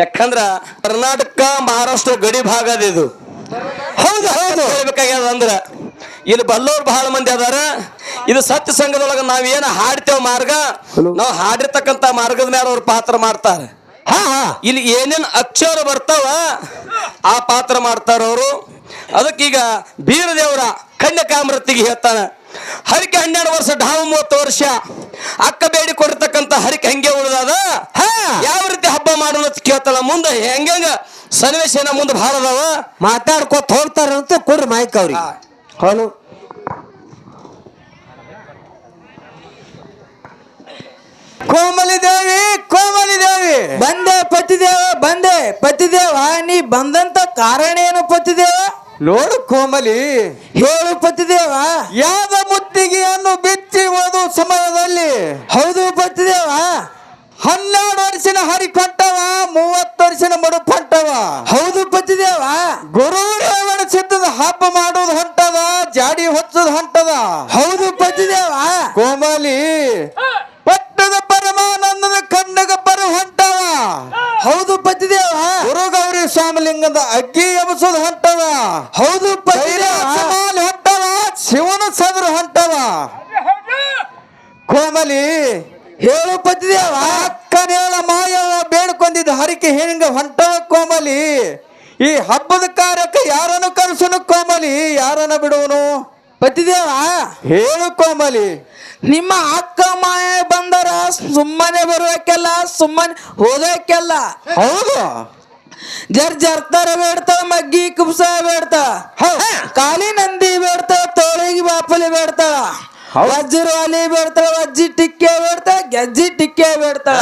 ಯಾಕಂದ್ರ ಕರ್ನಾಟಕ ಮಹಾರಾಷ್ಟ್ರ ಗಡಿ ಭಾಗ ಅದ ಇದು. ಹೌದು ಹೌದು. ಹೇಳ್ಬೇಕಾಗ್ಯದ ಅಂದ್ರ ಇಲ್ಲಿ ಬಲ್ಲೋರು ಬಹಳ ಮಂದಿ ಅದಾರ. ಇದು ಸತ್ಯ ಸಂಘದೊಳಗ ನಾವೇನು ಹಾಡ್ತೇವ ಮಾರ್ಗ? ನಾವು ಹಾಡಿರ್ತಕ್ಕಂತ ಮಾರ್ಗದ ಮೇಲೆ ಅವ್ರ ಪಾತ್ರ ಮಾಡ್ತಾರೆ. ಇಲ್ಲಿ ಏನೇನ್ ಅಕ್ಷರ ಬರ್ತಾವ ಆ ಪಾತ್ರ ಮಾಡ್ತಾರ ಅವರು. ಅದಕ್ಕೀಗ ಬೀರದೇವರ ಕನ್ಯಕಾಮೃತಿಗೆ ಹೇಳ್ತಾನ. ಹರಿಕೆ ಹನ್ನೆರಡು ವರ್ಷ ಢಾವು ಮೂವತ್ತು ವರ್ಷ. ಅಕ್ಕ ಬೇಡಿ ಕೊಡಿರ್ತಕ್ಕಂತ ಹರಿಕೆ ಹಂಗೆ ಉಳಿದಾದ. ಹಬ್ಬ ಕೇಳ್ತಾಳ ಮುಂದೆ ಹೆಂಗ ಸನ್ನಿವೇಶ ಏನ ಮುಂದೆ ಭಾಳ ಅದಾವ? ಮಾತಾಡ್ಕೊತ ಹೋಗ್ತಾರಂತ ಕೊಡ್ರಿ ಮೈಕ್ ಅವ್ರಿಗೆ. ಹೌದು. ಕೋಮಲಿ ದೇವಿ ಕೋಮಲಿ ದೇವಿ. ಬಂದೆ ಪತಿದೇವ ಬಂದೆ. ಪತಿದೇವ ನೀ ಬಂದಂತ ಕಾರಣ ಏನು ಪತಿದೇವ? ನೋಡು ಕೋಮಲಿ. ಹೇಳು ಪತಿದೇವ. ಯಾವ ಮುತ್ತಿಗೆಯನ್ನು ಬಿಚ್ಚಿ ಓದು ಸಮಯದಲ್ಲಿ? ಹೌದು ಪತಿದೇವ. ಹನ್ನೆರಡು ವರ್ಷದ ಹರಿಕೊಟ್ಟವ ಮೂವತ್ತು ವರ್ಷನ ಮಡು ಪಟ್ಟವ ಹೌದು ಪತಿದೇವ ಗುರು ರೇವಣ ಸಿದ್ಧದ ಹಬ್ಬ ಮಾಡೋದು ಹೊಂಟದ ಜಾಡಿ ಹೊಚ್ಚದ ಹೊಂಟದ ಹೌದು ಪತಿದೇವ ಕೋಮಲಿ ಪಟ್ಟದ ಪರಮಾನಂದದ ಕಣ್ಣಗ ಬರ ಹೊಂಟವ ಹೌದು ಪತಿದೇವ ಗುರು ಗೌರಿ ಸ್ವಾಮಿಲಿಂಗದ ಅಗ್ಗಿ ಎಬಸೋದು ಹೊಂಟವ ಹೌದು ಪತಿದೇವ ಕೈಲಾಸಮಾಲಿ ಹೊಂಟವ ಶಿವನ ಸದ್ರ ಹೊಂಟವ ಕೋಮಲಿ ಹೇಳು ಪತಿದೇವ ಅಕ್ಕನೇಳ ಮಾಯವ ಬೇಡ್ಕೊಂಡಿದ್ದ ಹರಿಕೆ ಹೆಂಗ ಹೊಂಟ ಕೋಮಲಿ. ಈ ಹಬ್ಬದ ಕಾರ್ಯಕ್ಕೆ ಯಾರನ್ನು ಕರೆಸನು ಕೋಮಲಿ? ಯಾರನ್ನ ಬಿಡುವನು ಪತಿದೇವ ಹೇಳು ಕೋಮಲಿ. ನಿಮ್ಮ ಅಕ್ಕ ಮಾಯ ಬಂದರ ಸುಮ್ಮನೆ ಬರುವಕ್ಕೆಲ್ಲ ಸುಮ್ಮನೆ ಹೋಗಕ್ಕೆಲ್ಲ ಹೌದು. ಜರ್ ಜರ್ತಾರ ಬೇಡ್ತ ಮಗ್ಗಿ ಕುಬ್ಸ ಬೇಡ್ತ. ಕಾಲಿ ನಂದಿ ಬೇಡ್ತ ತೋಳಿಗೆ ಬಾಪಲಿ ಬೇಡ್ತಾಳ ಹೌದ್. ವಜ್ರ ವಾಲಿ ಬೇಡ್ತಾಳ ವಜ್ಜಿ ಟಿಕ್ಕೆ ಬೇಡ್ತಾಳ ಗೆಜ್ಜಿ ಟಿಕ್ಕೆ ಬೇಡ್ತಾಳ.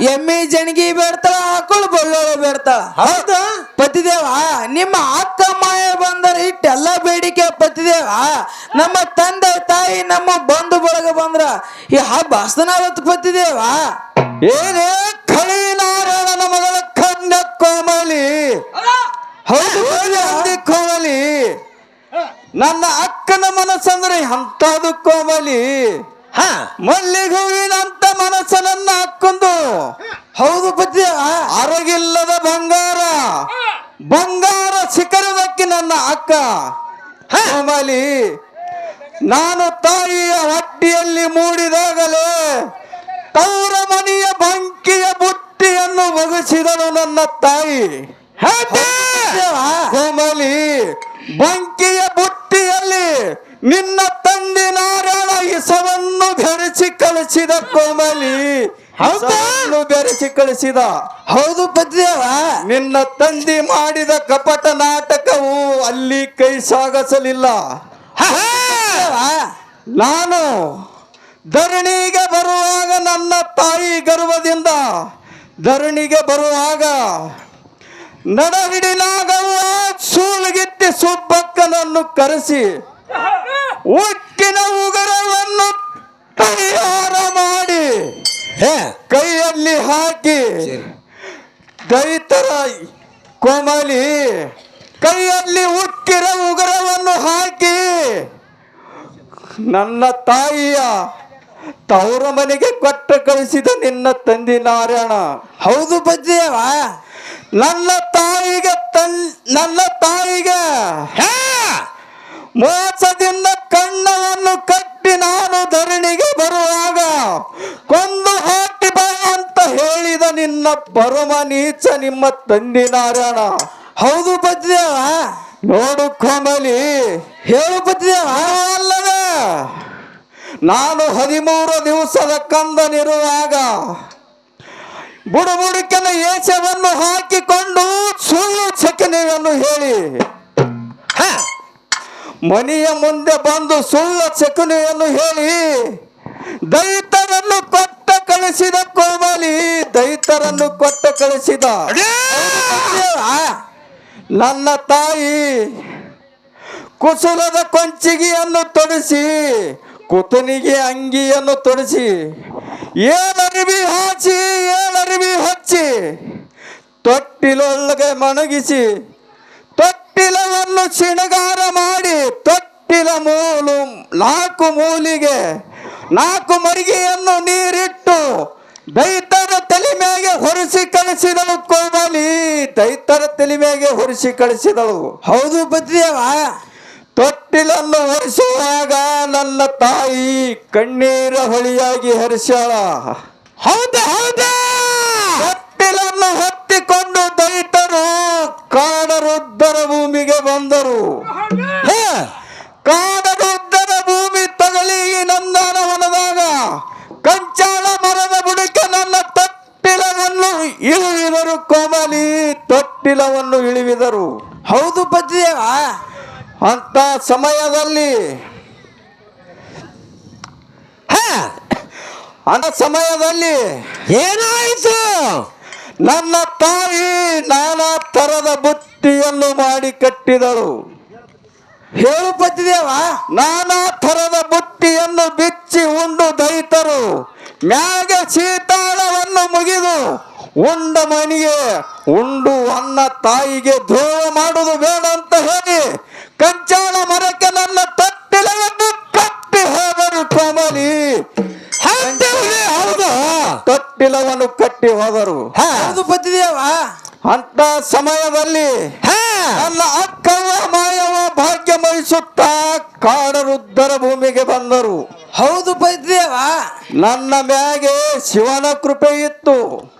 ಎಮ್ಮಿ ಜನಗಿ ಬೇಡ್ತಾಳ ಆಕಳು ಬಳ್ಳೋಳು ಬೇಡ್ತಾಳ. ಹೌದು. ಪತಿದೇವ ನಿಮ್ಮ ಅಕ್ಕ ಮಾಯ ಬಂದರ ಇಟ್ಟೆಲ್ಲ ಬೇಡಿಕೆ ಪತಿದೇವ. ನಮ್ಮ ತಂದೆ ತಾಯಿ ನಮ್ಮ ಬಂಧು ಬಳಗ ಬಂದ್ರ ಈ ಹಬ್ಬ ಹಸ್ತನಾವತ್ತು ಪತಿದೇವ. ಏನೇ ಕಳಿ ನಾರಾಯಣನ ಮಗಳ ಕಣ್ಣ ಕೋಮಲಿ. ಹೌದು. ಕೋಮಲಿ ನನ್ನ ಅಕ್ಕನ ಮನಸ್ಸಂದ್ರೆ ಅಂತದು ಕೋಮಲಿ? ಮಲ್ಲಿಗೆ ಹೂವಿನಂತ ಮನಸ್ಸು ನನ್ನ ಅಕ್ಕಂದು ಹೌದು ಪತಿದೇವ ಅರಗಿಲ್ಲದ ಬಂಗಾರ. ಬಂಗಾರ ಶಿಖರದಕ್ಕೆ ನನ್ನ ಅಕ್ಕ. ಕೋಮಲಿ ನಾನು ತಾಯಿಯ ಹಟ್ಟಿಯಲ್ಲಿ ಮೂಡಿದಾಗಲೇ ತೌರ ಮನೆಯ ಬಂಕಿಯ ಬುಟ್ಟಿಯನ್ನು ಒಗಸಿದಳು ನನ್ನ ತಾಯಿ. ಕೋಮಲಿ ಬಂಕಿಯ ಬುಟ್ಟಿಯಲ್ಲಿ ನಿನ್ನ ತಂದೆ ನಾರಾಯಣ ಇಸವನ್ನು ಬೆರೆಸಿ ಕಳಿಸಿದ ಕೋಮಲಿ ಇಸವನ್ನು ಬೆರೆಸಿ ಕಳಿಸಿದ. ಹೌದು ಪದ್ಯವ. ನಿನ್ನ ತಂದೆ ಮಾಡಿದ ಕಪಟ ನಾಟಕವು ಅಲ್ಲಿ ಕೈ ಸಾಗಸಲಿಲ್ಲ. ನಾನು ಧರಣಿಗೆ ಬರುವಾಗ ನನ್ನ ತಾಯಿ ಗರ್ವದಿಂದ ಧರಣಿಗೆ ಬರುವಾಗ ನಡಹಿಡಿನಾಗವ್ವ ಸೂಳುಗಿತ್ತಿ ಸುಬ್ಬಕ್ಕನನ್ನು ಕರೆಸಿ ಒಟ್ಟಿನ ಉಗರವನ್ನು ತಯಾರ ಮಾಡಿ ಕೈಯಲ್ಲಿ ಹಾಕಿ ದೈತರ ಕೊಮಲಿ ಕೈಯಲ್ಲಿ ಉಕ್ಕಿರ ಉಗರವನ್ನು ಹಾಕಿ ನನ್ನ ತಾಯಿಯ ತವರ ಮನೆಗೆ ಕೊಟ್ಟ ಕಳಿಸಿದ ನಿನ್ನ ತಂದಿ ನಾರಾಯಣ. ಹೌದು ಪತಿದೇವ ನನ್ನ ತಾಯಿಗೆ ತನ್, ನನ್ನ ತಾಯಿಗೆ ಮೋಸದಿಂದ ಕಣ್ಣವನ್ನು ಕಟ್ಟಿ ನಾನು ಧರಣಿಗೆ ಬರುವಾಗ ಕೊಂದು ಹಾಕಿ ಬಾ ಅಂತ ಹೇಳಿದ ನಿನ್ನ ಪರಮ ನೀಚ ನಿಮ್ಮ ತಂದೆ ನಾರಾಯಣ. ಹೌದು ಬದ್ದೇವ ನೋಡು ಕೋಮಲಿ. ಹೇಳು ಬದ್ದೇವ ಅಲ್ಲವೇ? ನಾನು ಹದಿಮೂರು ದಿವಸದ ಕಂದನಿರುವಾಗ ಬುಡುಬುಡುಕನ ಏಷವನ್ನು ಹಾಕಿಕೊಂಡು ಸುಳ್ಳು ಚಕನೆಯನ್ನು ಹೇಳಿ. ಮನೆಯ ಮುಂದೆ ಬಂದು ಸುಳ್ಳು ಚಕನೆಯನ್ನು ಹೇಳಿ. ದೈತರನ್ನು ಕೊಟ್ಟ ಕಳಿಸಿದ ಕೋಮಲಿ ದೈತರನ್ನು ಕೊಟ್ಟ ಕಳಿಸಿದ. ನನ್ನ ತಾಯಿ ಕುಸುಲದ ಕೊಂಚಿಗೆಯನ್ನು ತೊಡಿಸಿ ಕುತನಿಗೆ ಅಂಗಿಯನ್ನು ತೊಡಿಸಿ ಏನರಿವಿ ಹಾಚಿ ತೊಟ್ಟಿಲೊಳಗೆ ಮಣಗಿಸಿ ತೊಟ್ಟಿಲವನ್ನು ಶಿಣಗಾರ ಮಾಡಿ ತೊಟ್ಟಿಲ ಮೂಲು ನಾಲ್ಕು ಮೂಲಿಗೆ ನಾಲ್ಕು ಮರಿಗೆಯನ್ನು ನೀರಿಟ್ಟು ದೈತರ ತಲೆ ಮೇಲೆ ಹೊರಿಸಿ ಕಳಿಸಿದಳು ಕೋಮಲಿ. ದೈತರ ತಲೆ ಮೇಲೆ ಹೊರಿಸಿ ಕಳಿಸಿದಳು. ಹೌದು ಬದ್ರಿಯವ ತೊಟ್ಟಿಲನ್ನು ಹೊರಿಸುವಾಗ ನನ್ನ ತಾಯಿ ಕಣ್ಣೀರ ಹೊಳಿಯಾಗಿ ಹರಿಸ್ಯಾಳ. ಹೌದು ಹೌದು. ತೊಟ್ಟಿಲನ್ನು ಹತ್ತಿಕೊಂಡು ದೈತರು ಕಾಡರುದ್ದರ ಭೂಮಿಗೆ ಬಂದರು. ಕಾಡರುದ್ದರ ಭೂಮಿ ತಗಲಿ ನಂದನವನದಾಗ ಕಂಚಾಳ ಮರದ ಬುಡಕ್ಕೆ ನನ್ನ ತೊಟ್ಟಿಲವನ್ನು ಇಳುವಿದರು ಕೋಮಲಿ ತೊಟ್ಟಿಲವನ್ನು ಇಳಿವಿದರು ಹೌದು ಪತಿದೇವ. ಅಂತ ಸಮಯದಲ್ಲಿ ಅಂತ ಸಮಯದಲ್ಲಿ ಏನಾಯ್ತು? ನನ್ನ ತಾಯಿ ನಾನಾ ತರದ ಬುತ್ತಿಯನ್ನು ಮಾಡಿ ಕಟ್ಟಿದಳು. ಹೇಳು ಪತಿದೇವ. ನಾನಾ ಥರದ ಬುತ್ತಿಯನ್ನು ಬಿಚ್ಚಿ ಉಂಡು ದೈತರು. ಮ್ಯಾಗ ಶೀತಾಳವನ್ನು ಮುಗಿದು ಉಂಡ ಮನಿಗೆ ಉಂಡು ಅನ್ನ ತಾಯಿಗೆ ದ್ರೋಹ ಮಾಡುವುದು ಬೇಡ ಅಂತ ಹೇಳಿ ಕಂಚಾಳ ಮರಕ್ಕೆ ನನ್ನ ತಟ್ಟಿಲವನ್ನು ಕಟ್ಟಿ ಹೋದರು ಕೋಮಲಿ ಹೌದು. ಕಟ್ಟಿಲವನ್ನು ಕಟ್ಟಿ ಹೋದರು. ಹೌದು ಅಂತ ಸಮಯದಲ್ಲಿ ನನ್ನ ಅಕ್ಕವ ಮಾಯವ ಭಾಗ್ಯ ಮಹಿಸುತ್ತಾ ಕಾಡರುದ್ದರ ಭೂಮಿಗೆ ಬಂದರು. ಹೌದು ಪತಿದೇವ. ನನ್ನ ಮ್ಯಾಗೆ ಶಿವನ ಕೃಪೆ ಇತ್ತು.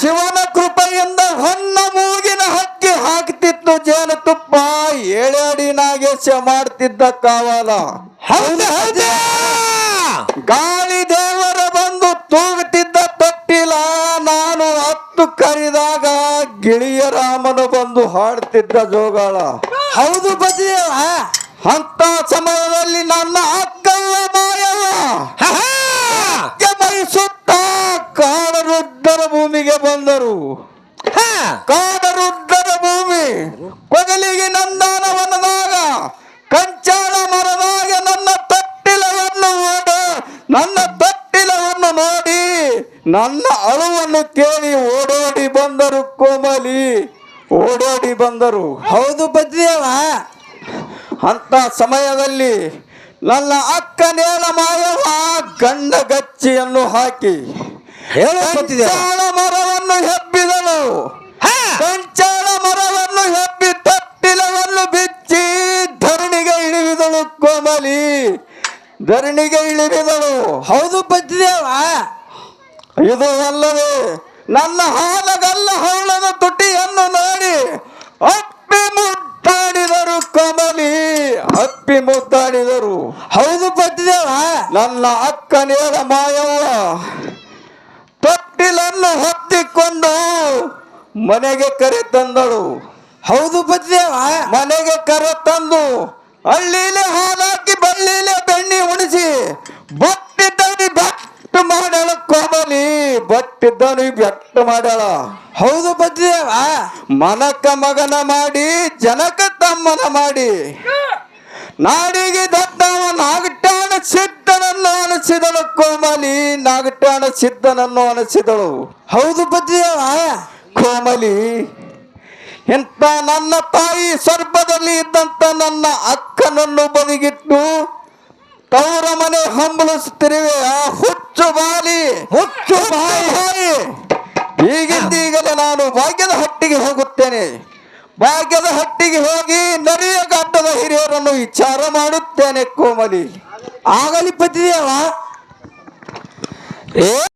ಶಿವನ ಕೃಪೆಯಿಂದ ಹೊನ್ನ ಮೂಗಿನ ಹಕ್ಕಿ ಹಾಕ್ತಿತ್ತು ಜೇನುತುಪ್ಪ ತುಪ್ಪ ನಾಗೇಶ ಮಾಡ್ತಿದ್ದ ಕಾವಲ. ಹೌದು ಹೌದು. ಗಾಳಿ ದೇವರ ಬಂದು ತೂಗುತ್ತಿದ್ದ ತೊಟ್ಟಿಲ ನಾನು ಹತ್ತು ಕರಿದಾಗ ಗಿಳಿಯ ರಾಮನು ಬಂದು ಹಾಡ್ತಿದ್ದ ಜೋಗಾಳ. ಹೌದು ಪತಿದೇವ ಅಂತ ಸಮಯದಲ್ಲಿ ನನ್ನ ಅಕ್ಕಯ್ಯ ಮಾಯವ ಮೈಸುತ್ತ ಕಾಡರುದ್ದರ ಭೂಮಿಗೆ ಬಂದರು. ಕಾಡರುದ್ದರ ಭೂಮಿ ಕೊಗಲಿಗೆ ನಂದಾನವನದಾಗ ಕಂಚಾಳ ನನ್ನ ತಟ್ಟಿಲವನ್ನು ನೋಡಿ ನನ್ನ ಅಳುವನ್ನು ಕೇಳಿ ಓಡೋಡಿ ಬಂದರು ಕೋಮಲಿ. ಓಡೋಡಿ ಬಂದರು. ಹೌದು ಬದ್ರಿಯವ ಅಂತ ಸಮಯದಲ್ಲಿ ನನ್ನ ಅಕ್ಕ ನೇಳ ಮಾಯವ ಗಂಡ ಗಚ್ಚಿಯನ್ನು ಹಾಕಿ ಕಂಚಾಳ ಮರವನ್ನು ಹೆಬ್ಬಿದಳು. ಕಂಚಾಳ ಮರವನ್ನು ಹೆಬ್ಬಿ ತಟ್ಟಿಲವನ್ನು ಬಿಚ್ಚಿ ಧರಣಿಗೆ ಇಳಿವಿದಳು ಕೋಮಲಿ. ಧರಣಿಗೆ ಇಳಿಬಿದಳು. ಹೌದು ಪತಿದೇವ ಇದು ಅಲ್ಲದೆ ನನ್ನ ಹಾಲಗಲ್ಲ ಹಳ್ಳದ ತುಟಿಯನ್ನು ನೋಡಿ ಅಪ್ಪಿ ಮುದ್ದಾಡಿದರು ಕಮಲಿ. ಅಪ್ಪಿ ಮುದ್ದಾಡಿದರು. ಹೌದು ಪತಿದೇವ ನನ್ನ ಅಕ್ಕನೇರ ಮಾಯವ್ವ ತೊಟ್ಟಿಲನ್ನು ಹತ್ತಿಕೊಂಡು ಮನೆಗೆ ಕರೆ ತಂದಳು. ಹೌದು ಪತಿದೇವ ಮನೆಗೆ ಕರೆ ತಂದು ಹಳ್ಳಿಲೆ ಹಾಲಾಕಿ ಬಳ್ಳಿಲೆ ಬೆಣ್ಣಿ ಉಣಿಸಿ ಬಟ್ಟಿದ್ದನಿ ಬೆಟ್ಟು ಮಾಡ್ಯಾಳ ಕೋಮಲಿ ಬಟ್ಟಿದ್ದನಿ ಬೆಟ್ಟ ಮಾಡ್ಯಾಳ. ಹೌದು ಪತಿದೇವ ಮನಕ ಮಗನ ಮಾಡಿ ಜನಕ ತಮ್ಮನ ಮಾಡಿ. ನಾಡಿಗೆ ದೊಡ್ಡವ ನಾಗಟ್ಟಾಣ ಸಿದ್ಧನನ್ನು ಅನಿಸಿದಳು ಕೋಮಲಿ ನಾಗಟ್ಟಾಣ ಸಿದ್ಧನನ್ನು ಅನಿಸಿದಳು. ಹೌದು ಪತಿದೇವ ಕೋಮಲಿ ಇಂಥ ನನ್ನ ತಾಯಿ ಸರ್ಪದಲ್ಲಿ ಇದ್ದಂತ ನನ್ನ ಅಕ್ಕನನ್ನು ಬದಿಗಿಟ್ಟು ತವರ ಮನೆ ಹಂಬಲಿಸುತ್ತಿರುವೆ. ಆ ಹುಚ್ಚು ಬಾಲಿ. ಹುಚ್ಚು ಬಾಯಿ. ಈಗಿಂದೀಗಲೇ ನಾನು ಭಾಗ್ಯದ ಹಟ್ಟಿಗೆ ಹೋಗುತ್ತೇನೆ. ಭಾಗ್ಯದ ಹಟ್ಟಿಗೆ ಹೋಗಿ ನರಿಯ ಗಡ್ಡದ ಹಿರಿಯರನ್ನು ವಿಚಾರ ಮಾಡುತ್ತೇನೆ ಕೋಮಲಿ. ಆಗಲಿ ಪತಿದೇವ. ಏ